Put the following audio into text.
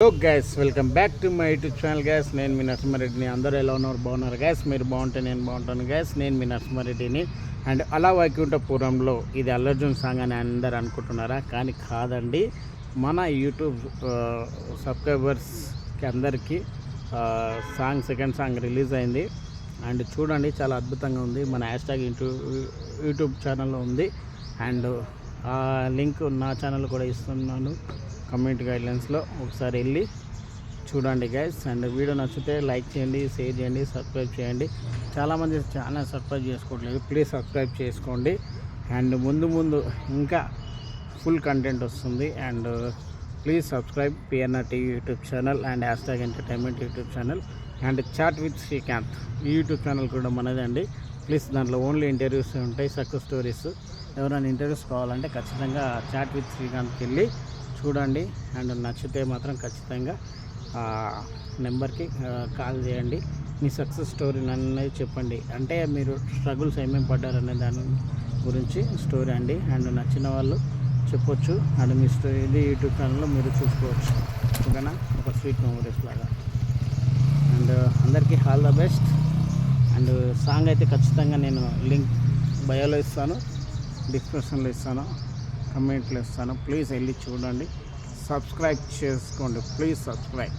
Hello guys welcome back to my YouTube channel guys నేను మీ నరసింహారెడ్డిని. అందరూ ఎలా ఉన్నారు? బాగున్నారు గ్యాస్ మీరు బాగుంటే నేను బాగుంటాను గ్యాస్ నేను మీ నరసింహారెడ్డిని. అండ్ అలా వైకుంఠపురంలో ఇది అల్లర్జున్ సాంగ్ అని అందరు అనుకుంటున్నారా? కానీ కాదండి. మన యూట్యూబ్ సబ్స్క్రైబర్స్కి అందరికీ సాంగ్ సెకండ్ సాంగ్ రిలీజ్ అయింది. అండ్ చూడండి చాలా అద్భుతంగా ఉంది. మన హ్యాష్ ట్యాగ్ యూట్యూబ్ ఛానల్లో ఉంది. అండ్ ఆ లింక్ నా ఛానల్ కూడా ఇస్తున్నాను. కమ్యూనిటీ గైడ్లైన్స్లో ఒకసారి వెళ్ళి చూడండి గైస్ అండ్ వీడియో నచ్చితే లైక్ చేయండి షేర్ చేయండి సబ్స్క్రైబ్ చేయండి. చాలామంది ఛానల్ సబ్స్క్రైబ్ చేసుకోవట్లేదు. ప్లీజ్ సబ్స్క్రైబ్ చేసుకోండి. అండ్ ముందు ముందు ఇంకా ఫుల్ కంటెంట్ వస్తుంది. And please subscribe PNR TV YouTube channel and hashtag entertainment YouTube channel and chat with Srikanth. ఈ యూట్యూబ్ ఛానల్ కూడా మనదండి ప్లీజ్ దాంట్లో ఓన్లీ ఇంటర్వ్యూస్ ఉంటాయి సక్సెస్ స్టోరీస్. ఎవరైనా ఇంటర్వ్యూస్ కావాలంటే ఖచ్చితంగా చాట్ విత్ శ్రీకాంత్కి వెళ్ళి చూడండి. అండ్ నచ్చితే మాత్రం ఖచ్చితంగా ఆ నెంబర్కి కాల్ చేయండి. మీ సక్సెస్ స్టోరీ అనేది చెప్పండి. అంటే మీరు స్ట్రగుల్స్ ఏమేమి పడ్డారనే దాని గురించి స్టోరీ అండి. అండ్ నచ్చిన వాళ్ళు చెప్పొచ్చు. అండ్ మీ స్టోరీ ఇది యూట్యూబ్ ఛానల్లో మీరు చూసుకోవచ్చు. ఓకేనా? ఒక స్వీట్ మెమరీస్ లాగా. అండ్ అందరికీ all the best. And song అయితే ఖచ్చితంగా నేను లింక్ బయోలో ఇస్తాను. డిస్క్రిప్షన్లో ఇస్తాను. కమెంట్లు ఇస్తాను. ప్లీజ్ వెళ్ళి చూడండి. సబ్స్క్రైబ్ చేసుకోండి. Please subscribe.